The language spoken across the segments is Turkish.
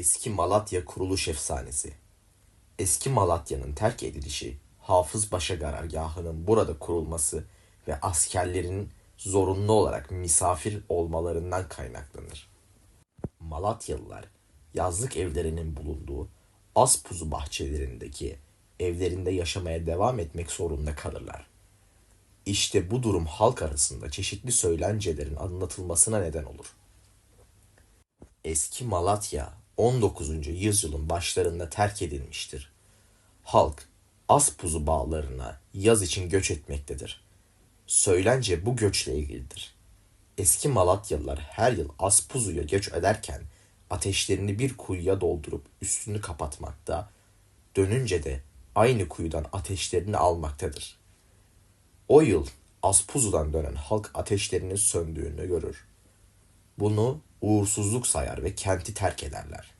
Eski Malatya kuruluş efsanesi. Eski Malatya'nın terk edilişi, Hafız Paşa karargahının burada kurulması ve askerlerin zorunlu olarak misafir olmalarından kaynaklanır. Malatyalılar yazlık evlerinin bulunduğu Aspuzu bahçelerindeki evlerinde yaşamaya devam etmek zorunda kalırlar. İşte bu durum halk arasında çeşitli söylencelerin anlatılmasına neden olur. Eski Malatya 19. yüzyılın başlarında terk edilmiştir. Halk Aspuzu bağlarına yaz için göç etmektedir. Söylence bu göçle ilgilidir. Eski Malatyalılar her yıl Aspuzu'ya göç ederken ateşlerini bir kuyuya doldurup üstünü kapatmakta, dönünce de aynı kuyudan ateşlerini almaktadır. O yıl Aspuzu'dan dönen halk ateşlerinin söndüğünü görür. Bunu uğursuzluk sayar ve kenti terk ederler.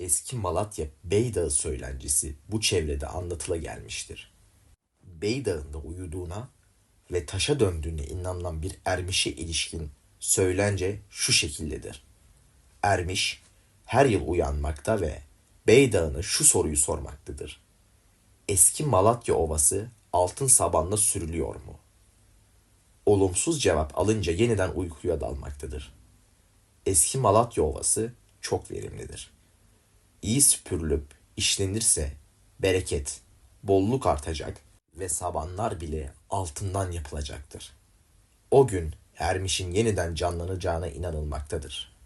Eski Malatya Beydağı söylencesi bu çevrede anlatıla gelmiştir. Beydağı'nda uyuduğuna ve taşa döndüğüne inanılan bir ermişe ilişkin söylence şu şekildedir. Ermiş her yıl uyanmakta ve Beydağı'na şu soruyu sormaktadır. Eski Malatya Ovası altın sabanla sürülüyor mu? Olumsuz cevap alınca yeniden uykuya dalmaktadır. Eski Malatya Ovası çok verimlidir. İyi süpürülüp işlenirse bereket, bolluk artacak ve sabanlar bile altından yapılacaktır. O gün Ermiş'in yeniden canlanacağına inanılmaktadır.